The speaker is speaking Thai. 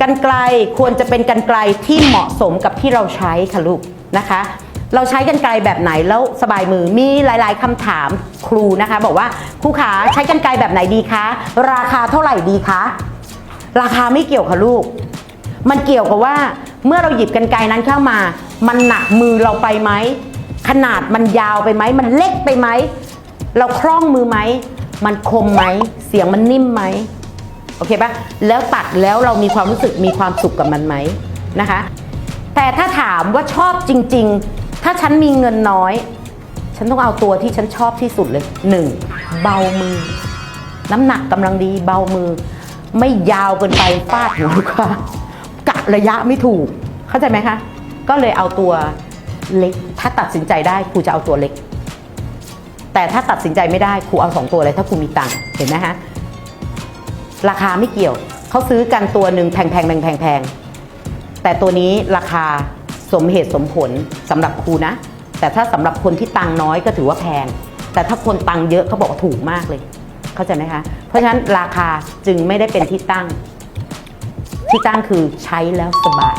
กันไกลควรจะเป็นกันไกลที่เหมาะสมกับที่เราใช้ค่ะลูกนะคะ เราใช้กันไกลแบบไหนแล้วสบายมือมีหลาย ๆคำถามครูนะคะ บอกว่าครูขาใช้กันไกลแบบไหนดีคะราคาเท่าไหร่ดีคะราคาไม่เกี่ยวค่ะลูก มันเกี่ยวกับว่าเมื่อเราหยิบกันไกลนั้นเข้ามา มันหนักมือเราไปไหมขนาดมันยาวไปไหมมันเล็กไปไหมเราคล่องมือไหมมันคมไหมเสียงมันนิ่มไหม โอเคปะแล้วตัดแล้วเรามีความรู้สึกมีความสุขกับมันไหมนะคะ แต่ถ้าถามว่าชอบจริง ๆ ถ้าฉันมีเงินน้อย ฉันต้องเอาตัวที่ฉันชอบที่สุดเลยหนึ่งเบามือ น้ำหนักกำลังดีเบามือ ไม่ยาวเกินไปฟาดหัวลูกค้ากะระยะไม่ถูก เข้าใจไหมคะ ก็เลยเอาตัวเล็ก ถ้าตัดสินใจได้ครูจะเอาตัวเล็ก แต่ถ้าตัดสินใจไม่ได้ครูเอาสองตัวเลยถ้าครูมีตังค์เห็นไหมคะ ราคาไม่เกี่ยว เขาซื้อกันตัวหนึ่งแพงๆแพงแพงแพงแต่ตัวนี้ราคาสมเหตุสมผลสำหรับครูนะ แต่ถ้าสำหรับคนที่ตังค์น้อยก็ถือว่าแพง แต่ถ้าคนตังค์เยอะเขาบอกถูกมากเลย เข้าใจไหมคะ เพราะฉะนั้นราคาจึงไม่ได้เป็นที่ตั้ง ที่ตั้งคือใช้แล้วสบาย